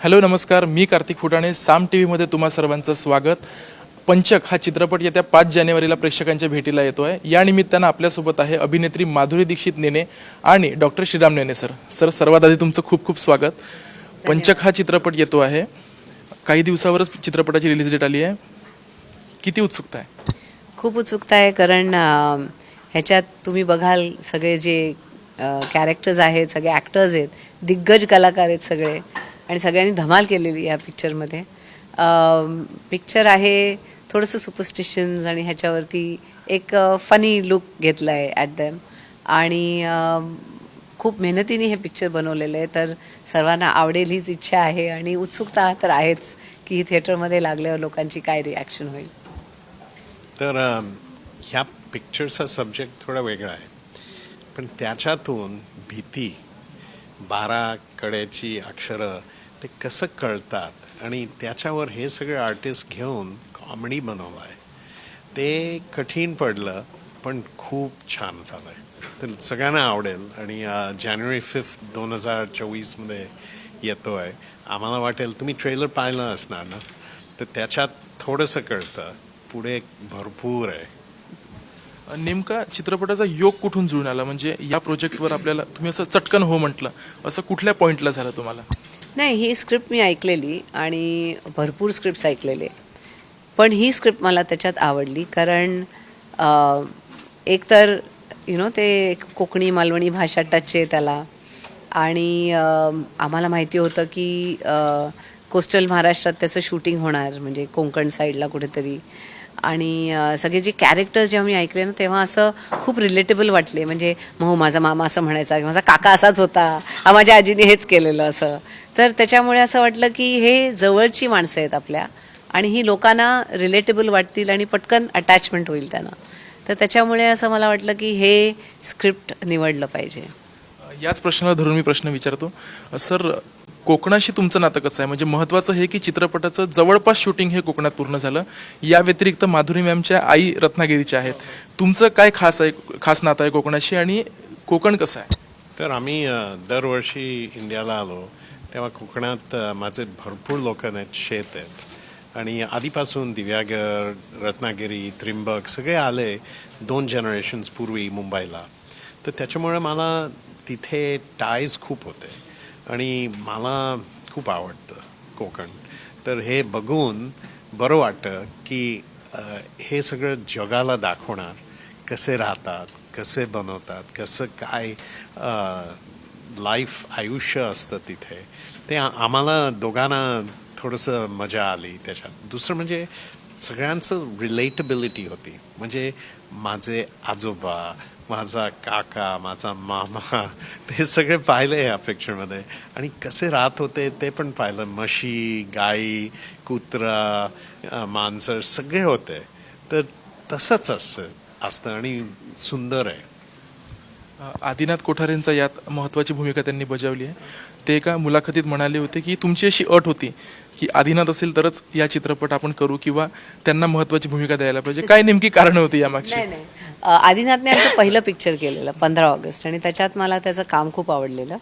Hello नमस्कार. मी कार्तिक फुटाणे. साम T व्हीमध्ये तुम्हा सर्वांचं स्वागत. पंचक हा चित्रपट येत्या पाच जानेवारीला प्रेक्षकांच्या भेटीला येतो आहे या निमित्तानं आपल्यासोबत आहे अभिनेत्री माधुरी दीक्षित नेने आणि doctor Shriram Nene sir. Sir सर्वात आधी तुमचं खूप खूप स्वागत. पंचक हा चित्रपट येतो आहे. काही दिवसावरच चित्रपटाची रिलीज डेट आली आहे. किती उत्सुकता आहे? खूप उत्सुकता आहे कारण ह्याच्यात तुम्ही बघाल सगळे जे कॅरेक्टर्स आहेत सगळे ॲक्टर्स आहेत दिग्गज कलाकार आहेत सगळे. आणि सगळ्यांनी धमाल केलेली या पिक्चरमध्ये पिक्चर आहे थोडंसं सुपरस्टिशन्स आणि ह्याच्यावरती एक फनी लुक घेतला आहे ॲट दॅम आणि खूप मेहनतीने हे पिक्चर बनवलेलं आहे. तर सर्वांना आवडेल हीच इच्छा आहे आणि उत्सुकता तर आहेच की थिएटरमध्ये लागल्यावर लोकांची काय रिॲक्शन होईल. तर ह्या पिक्चरचा सब्जेक्ट थोडा वेगळा आहे. पण त्याच्यातून भीती बारा कड्याची अक्षरं ते कसं कळतात? आणि त्याच्यावर हे सगळे आर्टिस्ट घेऊन कॉमेडी बनवलं आहे ते कठीण पडलं पण खूप छान झालं आहे तर सगळ्यांना आवडेल. आणि जानेवारी फिफ्थ दोन हजार चोवीसमध्ये येतो आहे आम्हाला वाटेल तुम्ही ट्रेलर पाहिलं असणार ना? तर त्याच्यात थोडंसं कळतं. पुढे भरपूर आहे. नेमका चित्रपटाचा योग कुठून जुळून आला? म्हणजे या प्रोजेक्टवर आपल्याला तुम्ही असं चटकन हो म्हटलं. असं कुठल्या पॉईंटला झालं तुम्हाला? नाही ही स्क्रिप्ट मी ऐकलेली आणि भरपूर स्क्रिप्ट्स ऐकलेले. पण ही स्क्रिप्ट मला त्याच्यात आवडली कारण एकतर यु नो ते कोकणी मालवणी भाषा टच आहे त्याला. आणि आम्हाला माहिती होतं की कोस्टल महाराष्ट्रात त्याचं शूटिंग होणार म्हणजे कोंकण साईडला कुठेतरी. आणि सगळे जे कॅरेक्टर जेव्हा मी ऐकले ना तेव्हा असं खूप रिलेटेबल वाटले. म्हणजे मग माझा मामा असं म्हणायचा किंवा माझा काका असाच होता. हा माझ्या आजीने हेच केलेलं असं. तर त्याच्यामुळे असं वाटलं की हे जवळची माणसं आहेत आपल्या. आणि ही लोकांना रिलेटेबल वाटतील आणि पटकन अटॅचमेंट होईल त्यांना. तर त्याच्यामुळे असं मला वाटलं की हे स्क्रिप्ट निवडलं पाहिजे. याच प्रश्नाला धरून मी प्रश्न विचारतो. सर कोकणाशी तुमचं नातं कसं आहे? म्हणजे महत्त्वाचं हे की चित्रपटाचं जवळपास शूटिंग हे कोकणात पूर्ण झालं. या व्यतिरिक्त माधुरी मॅमच्या आई रत्नागिरीच्या आहेत. तुमचं काय खास आहे खास नातं आहे कोकणाशी आणि कोकण कसं आहे? तर आम्ही दरवर्षी इंडियाला आलो. तेव्हा कोकणात माझे भरपूर लोक आहेत शेत आहेत. आणि आधीपासून दिव्यागर रत्नागिरी त्रिंबक सगळे आले दोन जनरेशन्स पूर्वी मुंबईला. तर त्याच्यामुळे मला तिथे टायज खूप होते. आणि मला खूप आवडतं कोकण. तर हे बघून बरं वाटतं की हे सगळं जगाला दाखवणार कसे राहतात कसे बनवतात कसं काय लाईफ आयुष्य असतं तिथे. ते आम्हाला दोघांना थोडंसं मजा आली त्याच्यात. दुसरं म्हणजे सगळ्यांचं रिलेटेबिलिटी होती. म्हणजे माझे आजोबा माझा काका माझा मामा ते सगळे पाहिले या पिक्चरमध्ये आणि कसे राहत होते ते पण पाहिलं. म्हशी गाई कुत्रा मांजर सगळे होते. तर तसंच असतं असतं आणि सुंदर आहे. आदिनाथ कोठारेंचा यात महत्त्वाची भूमिका त्यांनी बजावली आहे. ते एका मुलाखतीत म्हणाले होते की तुमची अशी अट होती की आदिनाथ असेल तरच या चित्रपट आपण करू किंवा त्यांना महत्त्वाची भूमिका द्यायला पाहिजे. काय नेमकी कारणं होती यामागची? आदिनाथने आमचं पहिलं पिक्चर केलेलं पंधरा ऑगस्ट. आणि त्याच्यात मला त्याचं काम खूप आवडलेलं.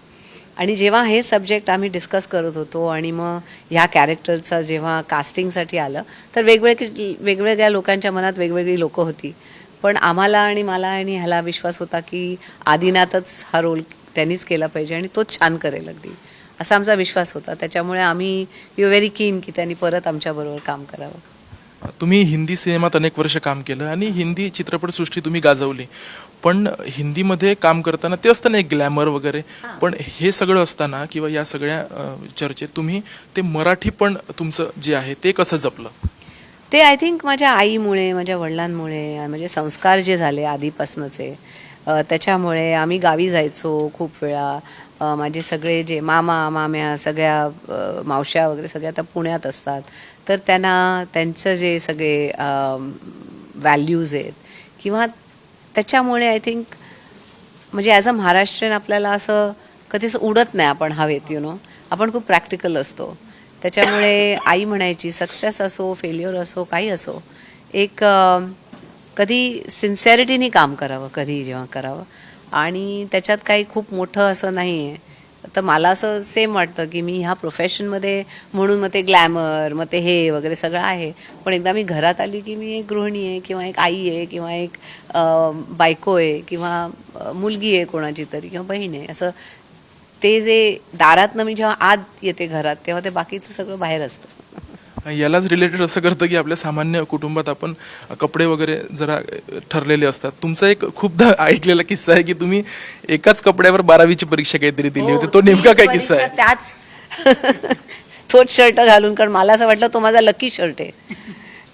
आणि जेव्हा हे सब्जेक्ट आम्ही डिस्कस करत होतो आणि मग ह्या कॅरेक्टरचा जेव्हा कास्टिंगसाठी आलं तर वेगवेगळे वेगवेगळ्या लोकांच्या मनात वेगवेगळी लोकं होती. पण आम्हाला आणि मला आणि ह्याला विश्वास होता की आदिनाथच हा रोल त्यांनीच केला पाहिजे आणि तोच छान करेल अगदी. असा आमचा विश्वास होता. त्याच्यामुळे आम्ही यू व्हेरी कीन की त्यांनी परत आमच्याबरोबर काम करावं. तुम्ही हिंदी सिनेमात अनेक वर्ष काम केलं आणि हिंदी चित्रपटसृष्टी तुम्ही गाजवली. पण हिंदीमध्ये काम करताना ते असतं ना एक ग्लॅमर वगैरे. पण हे सगळं असताना किंवा या सगळ्या चर्चेत तुम्ही ते मराठी पण तुमचं जे आहे ते कसं जपलं? ते आय थिंक माझ्या आईमुळे माझ्या वडिलांमुळे म्हणजे संस्कार जे झाले आधीपासूनचे त्याच्यामुळे आम्ही गावी जायचो खूप वेळा. माझे सगळे जे मामा माम्या सगळ्या मावश्या वगैरे सगळ्या आता पुण्यात असतात. तर त्यांना त्यांचं जे सगळे व्हॅल्यूज आहेत किंवा त्याच्यामुळे आय थिंक म्हणजे ॲज अ महाराष्ट्रीयन आपल्याला असं कधीच उडत नाही आपण हवेत यु नो आपण खूप प्रॅक्टिकल असतो. त्याच्यामुळे आई म्हणायची सक्सेस असो फेल्युअर असो काही असो एक कधी सिन्सिअरिटीने काम करावं कधी जेव्हा करावं. आणि त्याच्यात काही खूप मोठं असं नाही आहे तर मला असं सेम वाटतं की मी ह्या प्रोफेशनमध्ये म्हणून मग ते ग्लॅमर मग ते हे वगैरे सगळं आहे. पण एकदा मी घरात आली की मी एक गृहिणी आहे किंवा एक आई आहे किंवा एक बायको आहे किंवा मुलगी आहे कोणाची तरी किंवा बहीण आहे. असं ते जे दारातनं मी जेव्हा आत येते घरात तेव्हा ते बाकीचं सगळं बाहेर असतं. यालाच रिलेटेड असं करतं की आपल्या सामान्य कुटुंबात आपण कपडे वगैरे जरा ठरलेले असतात. तुमचा एक खूपदा ऐकलेला किस्सा आहे की तुम्ही एकाच कपड्यावर बारावीची परीक्षा काहीतरी दिली होती. तो हो, नेमका ती काय किस्सा आहे? त्याच तोच शर्ट घालून कारण मला असं वाटलं तो माझा लकी शर्ट आहे.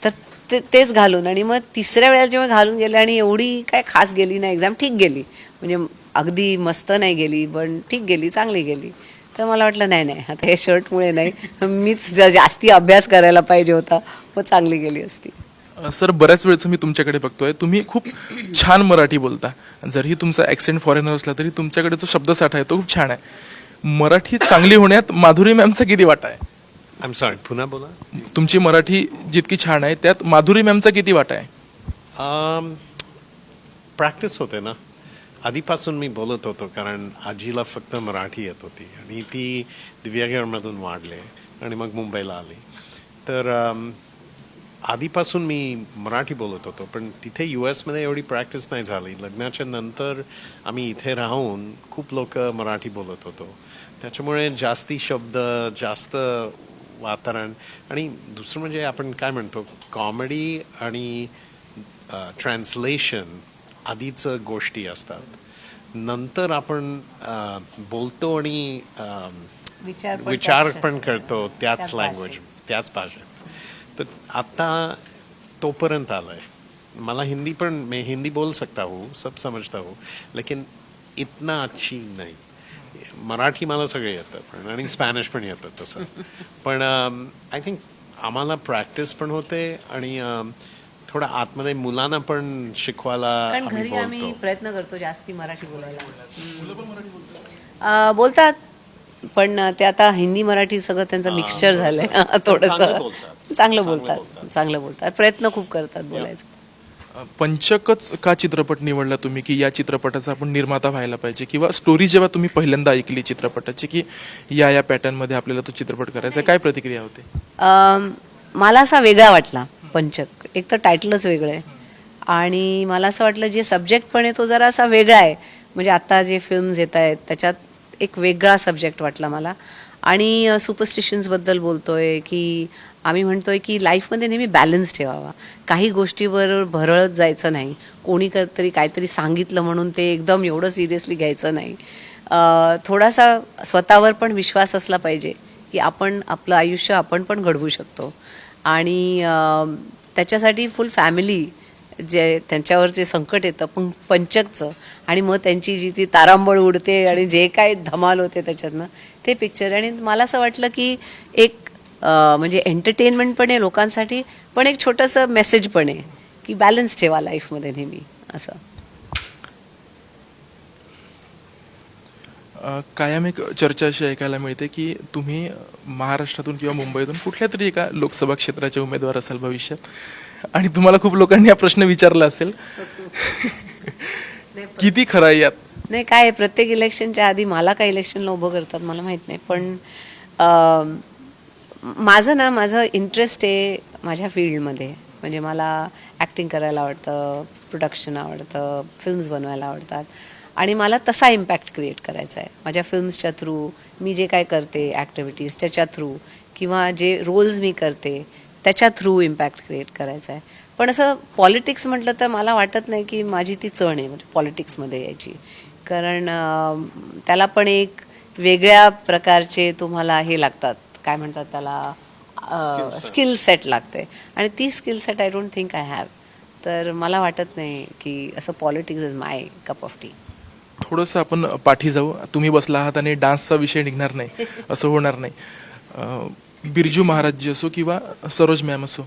तर ते तेच घालून आणि मग तिसऱ्या वेळेला जेव्हा घालून गेले आणि एवढी काय खास गेली ना एक्झाम ठीक गेली. म्हणजे अगदी मस्त नाही गेली पण ठीक गेली चांगली गेली. तर मला वाटलं नाही नाही आता हे शर्टमुळे नाही. मीच ज- जास्ती अभ्यास करायला पाहिजे होता मग चांगली गेली असती. सर बऱ्याच वेळचं मी तुमच्याकडे बघतोय. तुम्ही खूप छान मराठी बोलता. जरी तुमचा ॲक्सेंट फॉरेनर असला तरी तुमच्याकडे जो शब्दसाठा आहे तो खूप छान आहे. मराठी चांगली होण्यात माधुरी मॅमचा किती वाटा आहे? आय एम सॉरी पुन्हा बोला. तुमची मराठी जितकी छान आहे त्यात माधुरी मॅमचा किती वाटा आहे? प्रॅक्टिस होते ना. आधीपासून मी बोलत होतो कारण आजीला फक्त मराठी येत होती आणि ती दिव्यागडमधून वाढले आणि मग मुंबईला आली. तर आधीपासून मी मराठी बोलत होतो पण तिथे यू एसमध्ये एवढी प्रॅक्टिस नाही झाली. लग्नाच्या नंतर आम्ही इथे राहून खूप लोक मराठी बोलत होतो. त्याच्यामुळे जास्ती शब्द जास्त वातावरण आणि दुसरं म्हणजे आपण काय म्हणतो कॉमेडी आणि ट्रान्सलेशन आधीच गोष्टी असतात. नंतर आपण बोलतो आणि विचार पण करतो त्याच लँग्वेज त्याच भाषेत. तर आता तोपर्यंत आलंय. मला हिंदी पण मैं हिंदी बोल सकता हूँ सब समझता हूँ लेकिन इतना अच्छी नाही. मराठी मला सगळं येतं पण आणि स्पॅनिश पण येतं तसं. पण आय थिंक आम्हाला प्रॅक्टिस पण होते आणि थोडं आतमध्ये मुलांना पण शिकवायला कारण आम्ही घरी आम्ही प्रयत्न करतो जास्ती मराठी बोलायला. अं, बोलतात पण ते आता हिंदी मराठी सगळं त्यांचं मिक्सचर झालंय. थोडस. चांगलं बोलतात. चांगलं बोलतात. चांगलं बोलतात. प्रयत्न खूप करतात बोलायचं. पंचकच का चित्रपट निवडला तुम्ही की या चित्रपटाचा आपण निर्माता व्हायला पाहिजे? किंवा स्टोरी जेव्हा तुम्ही पहिल्यांदा ऐकली चित्रपटाची की या या पॅटर्नमध्ये आपल्याला तो चित्रपट करायचा? आहे, काय प्रतिक्रिया होते? अम, मला असा वेगळा वाटला. पंचक. एक तर टायटलच वेगळं आहे. आणि मला असं वाटलं जे सब्जेक्ट पण आहे तो जरा असा वेगळा आहे. म्हणजे आत्ता जे फिल्म्स येत आहेत त्याच्यात एक वेगळा सब्जेक्ट वाटला मला. आणि सुपरस्टिशन्सबद्दल बोलतोय की आम्ही म्हणतोय की लाईफमध्ये नेहमी बॅलन्स ठेवावा. काही गोष्टीवर भरळत जायचं नाही. कोणी काहीतरी तरी काहीतरी सांगितलं म्हणून ते एकदम एवढं सिरियसली घ्यायचं नाही. थोडासा स्वतःवर पण विश्वास असला पाहिजे की आपण आपलं आयुष्य आपण पण घडवू शकतो. आणि त्याच्यासाठी फुल फॅमिली जे त्यांच्यावर जे संकट येतं पण पंचकचं. आणि मग त्यांची जी ती तारांबळ उडते आणि जे काय धमाल होते त्याच्यातनं ते पिक्चर आणि मला असं वाटलं की एक म्हणजे एंटरटेनमेंट पण आहे लोकांसाठी पण एक छोटंसं मेसेज पण आहे की बॅलन्स ठेवा लाईफमध्ये नेहमी असं. कायम एक चर्चा अशी ऐकायला मिळते की तुम्ही महाराष्ट्रातून किंवा मुंबईतून कुठल्या तरी एका लोकसभा क्षेत्राचे उमेदवार असाल भविष्यात. आणि तुम्हाला खूप लोकांनी हा प्रश्न विचारला असेल. किती खरं आहे यात? नाही काय प्रत्येक इलेक्शनच्या आधी मला काय इलेक्शनला उभं करतात मला माहीत नाही. पण माझं ना माझं इंटरेस्ट आहे माझ्या फील्डमध्ये. म्हणजे मला ॲक्टिंग करायला आवडतं प्रोडक्शन आवडतं फिल्म्स बनवायला आवडतात. आणि मला तसा इम्पॅक्ट क्रिएट करायचा आहे. माझ्या फिल्म्सच्या थ्रू मी जे काय करते ॲक्टिव्हिटीज त्याच्या थ्रू किंवा जे रोल्स मी करते त्याच्या थ्रू इम्पॅक्ट क्रिएट करायचा आहे. पण असं पॉलिटिक्स म्हटलं तर मला वाटत नाही की माझी ती चण आहे म्हणजे पॉलिटिक्समध्ये यायची. कारण त्याला पण एक वेगळ्या प्रकारचे तुम्हाला हे लागतात. काय म्हणतात त्याला? स्किल सेट लागते. आणि ती skill set I don't think I have तर मला वाटत नाही की असं politics is my cup of tea थोडंसं आपण पाठी जाऊ. तुम्ही बसला आहात आणि डान्सचा विषय निघणार नाही असं होणार नाही. बिरजू महाराज जी असो किंवा सरोज मॅम असो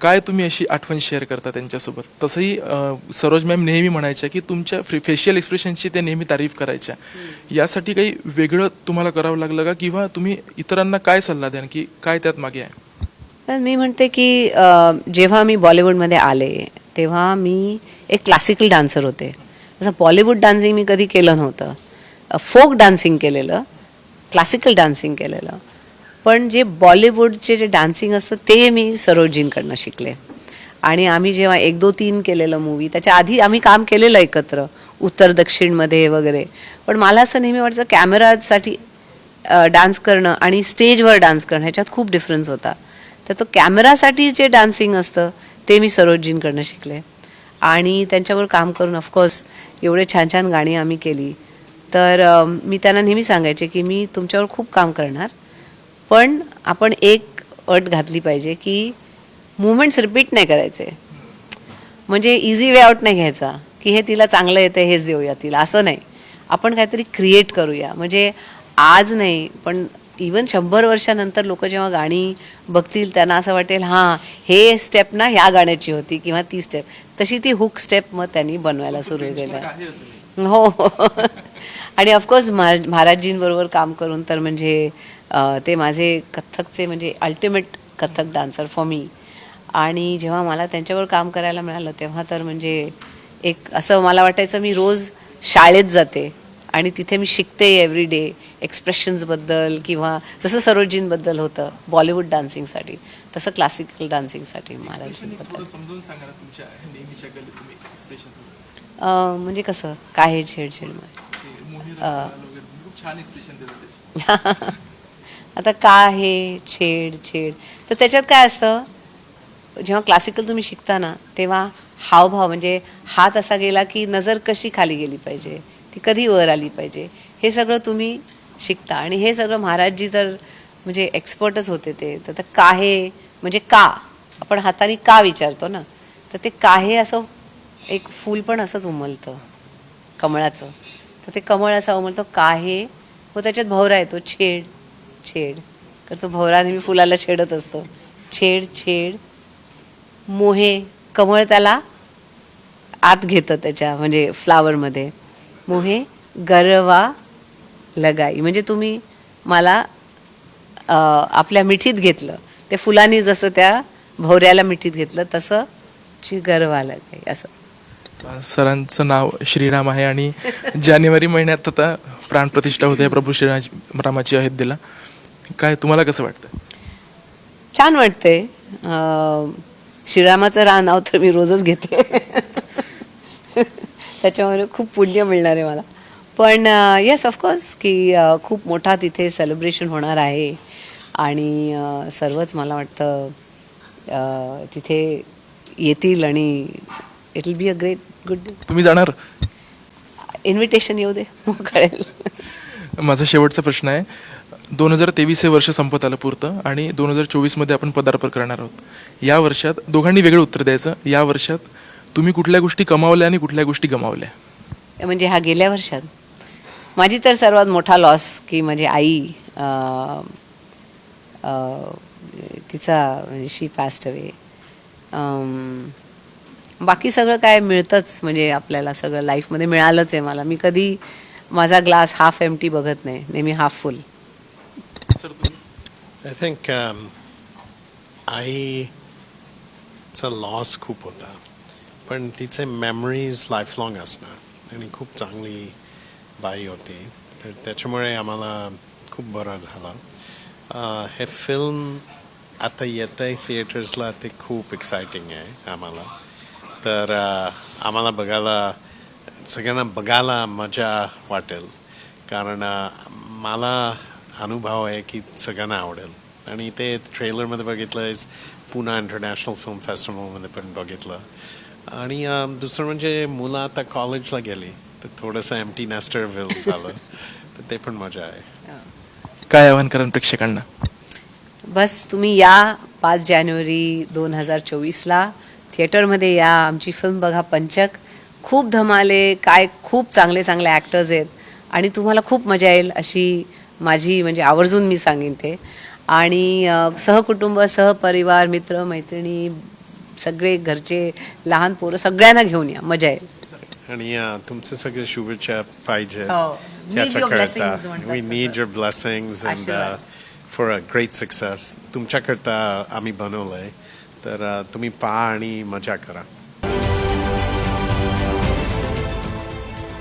काय तुम्ही अशी आठवण शेअर करता त्यांच्यासोबत? तसंही सरोज मॅम नेहमी म्हणायच्या की तुमच्या फेशियल एक्सप्रेशनची ते नेहमी तारीफ करायच्या. यासाठी काही वेगळं तुम्हाला करावं लागलं का? किंवा तुम्ही इतरांना काय सल्ला द्याल की काय त्यात मागे आहे? पण मी म्हणते की जेव्हा मी बॉलिवूडमध्ये आले तेव्हा मी एक क्लासिकल डान्सर होते. जसं बॉलिवूड डान्सिंग मी कधी केलं नव्हतं. फोक डान्सिंग केलेलं क्लासिकल डान्सिंग केलेलं. पण जे बॉलिवूडचे जे डान्सिंग असतं ते मी सरोजींकडनं शिकले. आणि आम्ही जेव्हा एक दो तीन केलेलं मूवी त्याच्या आधी आम्ही काम केलेलं एकत्र उत्तर दक्षिणमध्ये वगैरे. पण मला असं नेहमी वाटतं कॅमेरासाठी डान्स करणं आणि स्टेजवर डान्स करणं ह्याच्यात खूप डिफरन्स होता. तर तो कॅमेरासाठी जे डान्सिंग असतं ते मी सरोजींकडनं शिकले. आणि त्यांच्यावर काम करून ऑफकोर्स एवढे छान छान गाणी आम्ही केली. तर मी त्यांना नेहमी सांगायचे की मी तुमच्यावर खूप काम करणार पण आपण एक अट घातली पाहिजे की मुवमेंट्स रिपीट नाही करायचे. म्हणजे इझी वे आउट नाही घ्यायचा की हे तिला चांगलं येतं हेच देऊया तिला. असं नाही. आपण काहीतरी क्रिएट करूया. म्हणजे आज नाही पण इवन शंभर वर्षानंतर लोक जेव्हा गाणी बघतील त्यांना असं वाटेल हां हे स्टेप ना ह्या गाण्याची होती किंवा ती स्टेप तशी ती हुक स्टेप मग त्यांनी बनवायला सुरू केलं. हो हो. आणि ऑफकोर्स महाराजजींबरोबर काम करून तर म्हणजे ते माझे कथ्थकचे म्हणजे ultimate Kathak dancer for me आणि जेव्हा मला त्यांच्यावर काम करायला मिळालं तेव्हा तर म्हणजे एक असं मला वाटायचं मी रोज शाळेत जाते आणि तिथे मी शिकते एव्हरी डे एक्सप्रेशन्सबद्दल किंवा जसं सरोजींबद्दल होतं बॉलिवूड डान्सिंगसाठी तसं क्लासिकल डान्सिंगसाठी अं, म्हणजे कसं? काय हे छेड आता का हे छेड छेड तर त्याच्यात काय असतं? जेव्हा क्लासिकल तुम्ही शिकता ना तेव्हा हावभाव म्हणजे हात असा गेला की नजर कशी खाली गेली पाहिजे? ती कधी वर आली पाहिजे? हे सगळं तुम्ही शिकता. आणि हे सगळं महाराजजी तर म्हणजे एक्सपर्टच होते ते. तर ते काहे म्हणजे का? आपण हाताने का विचारतो ना? तर ते काहे असं एक फूल पण असंच उमलतं कमळाचं. तर ते कमळ असं उमलतं काहे? व त्याच्यात भवरा येतो छेड छेड. तर तो भवरा नेहमी फुलाला छेडत असतो. छेड छेड मोहे कमळ त्याला आत घेतं त्याच्या म्हणजे फ्लावरमध्ये मोहे गरवा लगाई. म्हणजे तुम्ही मला आपल्या मिठीत घेतलं. ते फुलांनी जसं त्या भवऱ्याला मिठीत घेतलं तसं ची गरवा लगाई असं. सरांचं नाव श्रीराम आहे आणि जानेवारी महिन्यात आता प्राणप्रतिष्ठा होते प्रभू श्रीराज रामाची अयोध्येला काय तुम्हाला कसं वाटतं? छान वाटते अं, श्रीरामाचं रा नाव तर मी रोजच घेते. त्याच्यामुळे खूप पुण्य मिळणार आहे मला. पण येस ऑफकोर्स की खूप मोठा तिथे सेलिब्रेशन होणार आहे. आणि सर्वच मला वाटतं तिथे येतील आणि it will be a great good तुम्ही जाणार? इन्व्हिटेशन येऊ दे मग कळेल. माझा शेवटचा प्रश्न आहे. दोन हजार तेवीस हे वर्ष संपत आलं पुरतं आणि दोन हजार चोवीसमध्ये आपण पदार्पण करणार आहोत. या वर्षात दोघांनी वेगळं उत्तर द्यायचं. या वर्षात तुम्ही कुठल्या गोष्टी कमावल्या आणि कुठल्या गोष्टी गमावल्या? म्हणजे हा गेल्या वर्षात. माझी तर सर्वात मोठा लॉस की माझी आई तिचा म्हणजे शी पास्ट अवे बाकी सगळं काय मिळतंच म्हणजे आपल्याला सगळं लाईफमध्ये मिळालंच आहे मला. मी कधी माझा ग्लास हाफ एमटी बघत नाही नेहमी हाफ फुल सर तुम्ही? आय थिंक आईचा लॉस खूप होता. पण तिचे मेमरीज लाईफलॉंग असणार आणि खूप चांगली बाई होती. तर त्याच्यामुळे आम्हाला खूप बरं झालं. हे फिल्म आता येतं आहे थिएटर्सला ते खूप एक्साइटिंग आहे आम्हाला. तर आम्हाला बघायला सगळ्यांना बघायला मजा वाटेल. कारण मला अनुभव आहे की सगळ्यांना आवडेल. आणि ते ट्रेलरमध्ये बघितलं आहे पुणा इंटरनॅशनल फिल्म फेस्टिवलमध्ये पण बघितलं. आणि दुसरं म्हणजे मुलं आता कॉलेजला गेली तर थोडंसं एम टी नेस्टर झालं. तर ते पण मजा आहे. काय आवाहन करा प्रेक्षकांना? बस तुम्ही या पाच जानेवारी दोन हजार चोवीसला. थिएटरमध्ये या आमची फिल्म बघा पंचक. खूप धमाले काय खूप चांगले चांगले ॲक्टर्स आहेत. आणि तुम्हाला खूप मजा येईल अशी माझी म्हणजे आवर्जून मी सांगेन ते. आणि सहकुटुंब सहपरिवार मित्र मैत्रिणी सगळे घरचे लहान पोरं सगळ्यांना घेऊन या. मजा येईल. आणि तुमचे सगळे शुभेच्छा पाहिजे. Need your blessings म्हणतात we. Need your blessings and. For a great success तुमच्याकरता आम्ही बनवलंय तर तुम्ही पहा आणि मजा करा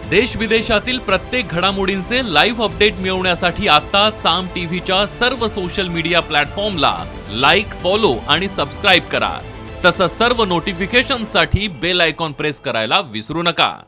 देश विदेशातील प्रत्येक घडामोडींचे लाईव्ह अपडेट मिळवण्यासाठी आता साम टीव्हीच्या सर्व सोशल मीडिया प्लॅटफॉर्मला लाईक फॉलो आणि सबस्क्राईब करा. तसंच सर्व नोटिफिकेशनसाठी बेल आयकॉन प्रेस करायला विसरू नका.